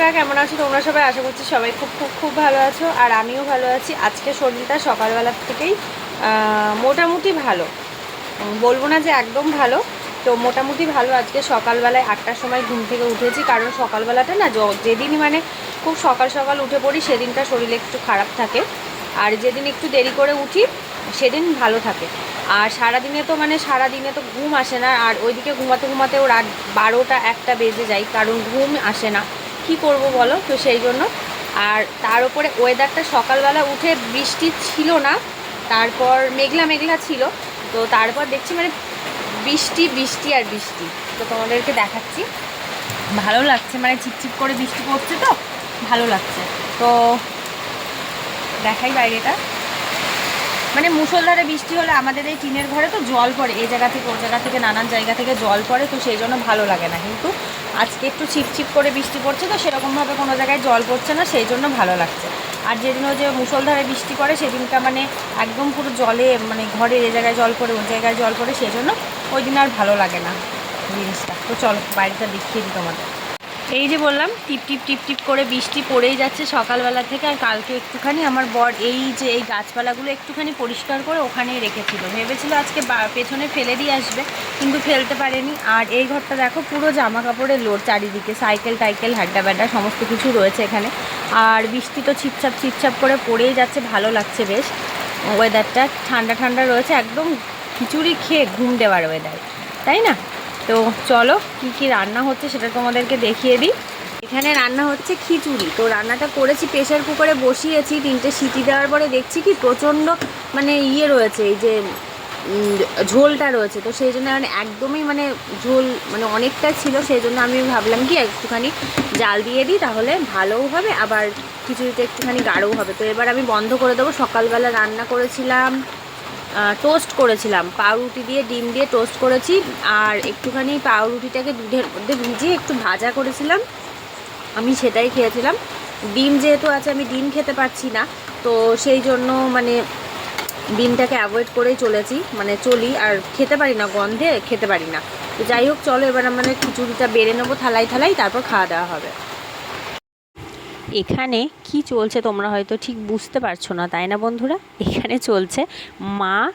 বন্ধুরা, কেমন আছো তোমরা সবাই? আশা করছি সবাই খুব খুব খুব ভালো আছো, আর আমিও ভালো আছি। আজকে শরীরটা সকালবেলার থেকেই মোটামুটি ভালো। বলব না যে একদম ভালো, তো মোটামুটি ভালো। আজকে সকালবেলায় আটটার সময় ঘুম থেকে উঠেছি, কারণ সকালবেলাটা না যেদিনই মানে খুব সকাল সকাল উঠে পড়ি, সেদিনটা শরীর একটু খারাপ থাকে। আর যেদিন একটু দেরি করে উঠি, সেদিন ভালো থাকে। আর সারাদিনে তো মানে সারাদিনে তো ঘুম আসে না, আর ওইদিকে ঘুমাতে ঘুমাতেও রাত বারোটা একটা বেজে যায়, কারণ ঘুম আসে না। কি করব বলো? তো সেই জন্য। আর তার উপরে ওয়েদারটা সকালবেলা উঠে বৃষ্টি ছিল না, তারপর মেঘলা মেঘলা ছিল। তো তারপর দেখছি মানে বৃষ্টি বৃষ্টি আর বৃষ্টি। তো তোমাদেরকে দেখাচ্ছি। ভালো লাগছে মানে চিপচিপ করে বৃষ্টি পড়ছে তো, ভালো লাগছে। তো দেখাই বাইরেটা। মানে মুষলধারে বৃষ্টি হলে আমাদের এই টিনের ঘরে তো জল পড়ে, এই জায়গা থেকে ও জায়গা থেকে, নানান জায়গা থেকে জল পড়ে, তো সেই জন্য ভালো লাগে না। কিন্তু আজকে একটু ছিপছিপ করে বৃষ্টি পড়ছে, তো সেরকমভাবে কোনো জায়গায় জল পড়ছে না, সেই জন্য ভালো লাগছে। আর যেদিনও যে মুষলধারে বৃষ্টি পড়ে, সেদিনটা মানে একদম পুরো জলে মানে ঘরে এ জায়গায় জল পড়ে, ওই জায়গায় জল পড়ে, সেই জন্য ওই দিন আর ভালো লাগে না জিনিসটা। তো চলো বাড়িটা দেখিয়ে দিই তোমাদের। এই যে বললাম, টিপ টিপ টিপ টিপ করে বৃষ্টি পড়েই যাচ্ছে সকালবেলা থেকে, আর কালকে একটুখানি আমার বর এই যে এই গাছপালাগুলো একটুখানি পরিষ্কার করে ওখানেই রেখেছিল। ভেবেছিল আজকে পেছনে ফেলে দিয়ে আসবে, কিন্তু ফেলতে পারেনি। আর এই ঘরটা দেখো, পুরো জামা কাপড়ের লোড চারিদিকে, সাইকেল, টাইকেল হাড্ডা ব্যাড্ডা সমস্ত কিছু রয়েছে এখানে। আর বৃষ্টি তো ছিপছাপ ছিপছাপ করে পড়েই যাচ্ছে, ভালো লাগছে বেশ। ওয়েদারটা ঠান্ডা ঠান্ডা রয়েছে, একদম খিচুড়ি খেয়ে ঘুম দেওয়ার ওয়েদার তাই না? তো চলো কি কি রান্না হচ্ছে সেটা তোমাদেরকে দেখিয়ে দিই। এখানে রান্না হচ্ছে খিচুড়ি। তো রান্নাটা করেছি প্রেশার কুকারে বসিয়েছি, তিনটে সিটি দেওয়ার পরে দেখছি কি প্রচণ্ড মানে ইয়ে রয়েছে, এই যে ঝোলটা রয়েছে। তো সেই জন্য মানে একদমই মানে ঝোল মানে অনেকটা ছিল, সেই জন্য আমি ভাবলাম কি একটুখানি জাল দিয়ে দিই, তাহলে ভালোও হবে, আবার খিচুড়িটা একটুখানি গাঢ়ও হবে। তো এবার আমি বন্ধ করে দেবো। সকালবেলা রান্না করেছিলাম টোস্ট করেছিলাম। পাউরুটি দিয়ে, ডিম দিয়ে টোস্ট করেছি। আর একটুখানি পাউরুটিটাকে দুধের মধ্যে ভিজিয়ে একটু ভাজা করেছিলাম। আমি সেটাই খেয়েছিলাম। ডিম যেহেতু আছে, আমি ডিম খেতে পারছি না। তো সেই জন্য মানে ডিমটাকে অ্যাভয়েড করেই চলেছি। মানে চলি, আর খেতে পারি না, গন্ধে খেতে পারি না। তো যাই হোক, চলো এবার মানে খিচুড়িটা বেড়ে নেব থালাই থালাই তারপর খাওয়া দাওয়া হবে। এখানে কি চলছে তোমরা হয়তো ঠিক বুঝতে পারছ না, তাই না বন্ধুরা? এখানে চলছে মা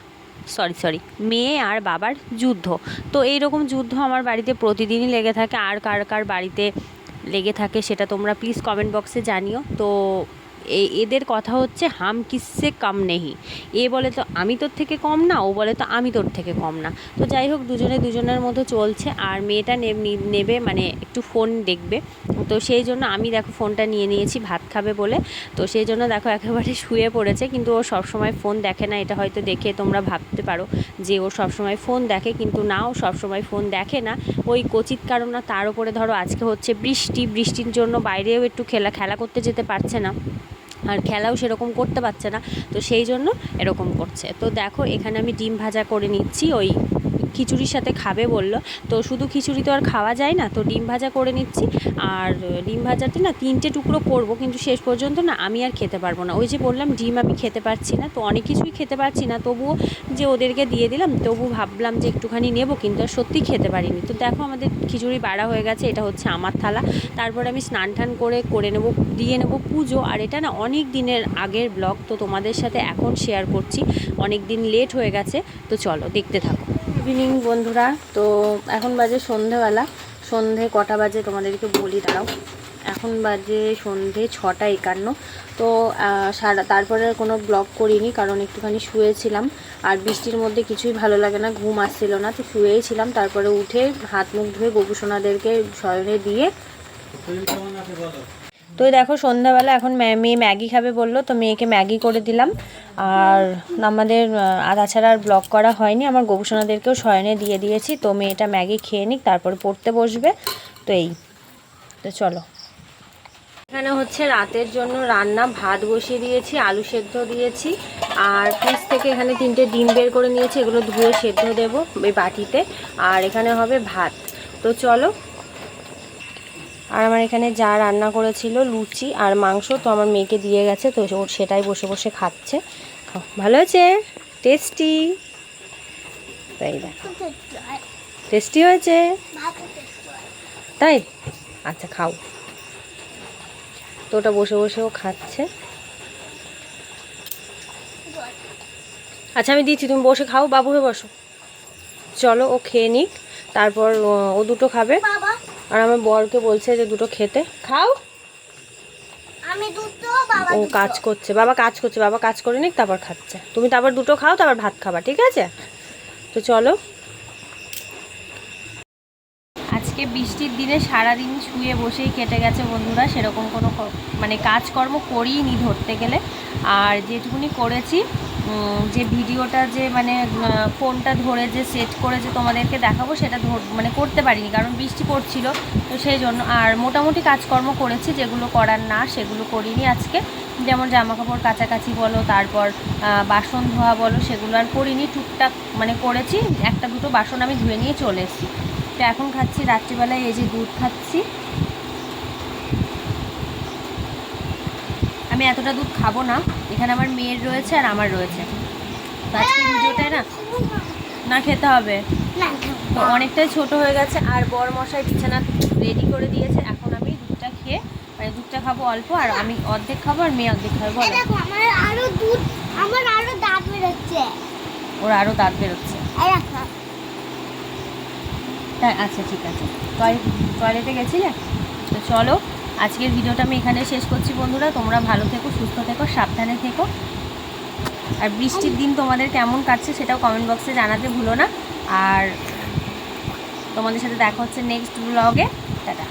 সরি সরি মেয়ে আর বাবার যুদ্ধ। তো এই রকম যুদ্ধ আমার বাড়িতে প্রতিদিনই লেগে থাকে। আর কার কার বাড়িতে লেগে থাকে সেটা তোমরা প্লিজ কমেন্ট বক্সে জানিও। তো এদের কথা হচ্ছে, হাম কিসে কম নেহি? এ বলে, তো আমি তোর থেকে কম না? ও বলে, তো আমি তোর থেকে কম না। তো যাই হোক, দুজনে দুজনের মতো চলছে, আর মেয়েটা নেবে মানে একটু ফোন দেখবে। তো সেই জন্য আমি দেখো ফোনটা নিয়ে নিয়েছি, ভাত খাবে বলে। তো সেই জন্য দেখো একেবারে শুয়ে পড়েছে, কিন্তু ও সবসময় ফোন দেখে না। এটা হয়তো দেখে তোমরা ভাবতে পারো যে ও সবসময় ফোন দেখে, কিন্তু না, ও সবসময় ফোন দেখে না। ওই কচিত কারণ না, তার উপরে ধরো আজকে হচ্ছে বৃষ্টি। বৃষ্টির জন্য বাইরেও একটু খেলা খেলা করতে যেতে পারছে না। আর খেলাও সেরকম করতে পারছে না। তো সেই জন্য এরকম করছে। তো দেখো, এখানে আমি ডিম ভাজা করে নিচ্ছি ওই খিচুড়ির সাথে খাবে বলল। তো শুধু খিচুড়ি তো আর খাওয়া যায় না, তো ডিম ভাজা করে নিচ্ছি। আর ডিম ভাজাতে না তিনটে টুকরো করব, কিন্তু শেষ পর্যন্ত না আমি আর খেতে পারব না। ওই যে বললাম, ডিম আমি খেতে পারছি না, তো অনেক কিছুই খেতে পারছি না। তবুও যে ওদেরকে দিয়ে দিলাম, তবু ভাবলাম যে একটুখানি নেব, কিন্তু আর সত্যি খেতে পারিনি। তো দেখো আমাদের খিচুড়ি বাড়া হয়ে গেছে, এটা হচ্ছে আমার থালা। তারপর আমি স্নান টান করে করে নেব, দিয়ে নেব পুজো। আর এটা না অনেক দিনের আগের ব্লগ, তো তোমাদের সাথে এখন শেয়ার করছি। অনেক দিন লেট হয়ে গেছে, তো চলো দেখতে থাকো। ইভিনিং বন্ধুরা। তো এখন বাজে সন্ধেবেলা। সন্ধে কটা বাজে তোমাদেরকে বলি, দাঁড়াও। এখন বাজে সন্ধে ছটা একান্ন। তো সারা, তারপরে কোনো ব্লগ করিনি, কারণ একটুখানি শুয়েছিলাম। আর বৃষ্টির মধ্যে কিছুই ভালো লাগে না, ঘুম আসছিল না, তো শুয়েই ছিলাম। তারপরে উঠে হাত মুখ ধুয়ে গোপুসোনাদেরকে শয়নে দিয়ে তো দেখো, সন্ধ্যাবেলা এখন মেয়ে ম্যাগি খাবে বলল, তো মেয়েকে ম্যাগি করে দিলাম। আর আমাদের তাছাড়া আর ব্লগ করা হয়নি। আমার গবেষণাদেরকেও শয়নে দিয়ে দিয়েছি, তো মেয়েটা ম্যাগি খেয়ে নিক, তারপরে পড়তে বসবে। তো এই, তো চলো। এখানে হচ্ছে রাতের জন্য রান্না, ভাত বসিয়ে দিয়েছি, আলু সেদ্ধ দিয়েছি, আর ফ্রিজ থেকে এখানে তিনটে ডিম বের করে নিয়েছি, এগুলো ধুয়ে সেদ্ধ দেবো এই বাটিতে। আর এখানে হবে ভাত। তো চলো আর আমার এখানে যা রান্না করেছিল, লুচি আর মাংস তো আমার মেয়েকে দিয়ে গেছে, তো ওর সেটাই বসে বসে খাচ্ছে। ভালো আছে টেস্টি? তাই দেখো। টেস্টি হয়েছে? তাই? আচ্ছা খাও। তো ওটা বসে বসেও খাচ্ছে। আচ্ছা আমি দিচ্ছি, তুমি বসে খাও, বাবু হয়ে বসো। চলো, ও খেয়ে নিক। তারপর ও- দুটো খাবে। আর আমার বরকে বলছে যে দুটো খেতে। খাও। আমি দুটো বাবা ও কাজ করছে বাবা কাজ করছে বাবা কাজ করে নিক তারপর খাচ্ছে। তুমি তারপর দুটো খাও তারপর ভাত খাবা ঠিক আছে? তো চলো। আজকে বৃষ্টির দিনে সারাদিন শুয়ে বসেই কেটে গেছে বন্ধুরা সেরকম কোনো মানে কাজকর্ম করিনি ধরতে গেলে। আর যেটুকুনি করেছি যে ভিডিওটা যে মানে ফোনটা ধরে যে সেট করে যে তোমাদেরকে দেখাবো, সেটা মানে করতে পারিনি, কারণ বৃষ্টি পড়ছিল। তো সেই জন্য, আর মোটামুটি কাজকর্ম করেছি, যেগুলো করার না, সেগুলো করিনি আজকে। যেমন জামা কাপড় কাচাকাচি বলো, তারপর বাসন ধোয়া বলো, সেগুলো আর করিনি, টুকটাক মানে করেছি। একটা দুটো বাসন আমি ধুয়ে নিয়ে চলে এসেছি। তো এখন খাচ্ছি রাত্রিবেলায়, এই যে দুধ খাচ্ছি। আমি এতটা দুধ খাব না এখানে আমার মেয়ের রয়েছে আর আমার রয়েছে। তো আজকে ভিডিওটায় না না খেতে হবে। তো অনেকটাই ছোট হয়ে গেছে আর বড় মশাই বিছানা রেডি করে দিয়েছে। এখন আমি দুধটা খেয়ে মানে দুধটা খাব অল্প আর আমি অর্ধেক খাব আর মেয়ে অর্ধেক খাব আমার আরও দুধ আমার আরও দাঁত বেরোচ্ছে। ওর আরও দাঁত বেরোচ্ছে। তাই আচ্ছা ঠিক আছে। টয় টয়লেটে গেছিলে? তো চলো আজকের ভিডিওটা আমি এখানে শেষ করছি বন্ধুরা। তোমরা ভালো থেকো, সুস্থ থেকো, সাবধানে থেকো। আর বৃষ্টির দিন তোমাদের কেমন কাটছে সেটাও কমেন্ট বক্সে জানাতে ভুলো না। আর তোমাদের সাথে দেখা হচ্ছে নেক্সট ব্লগে টাটা।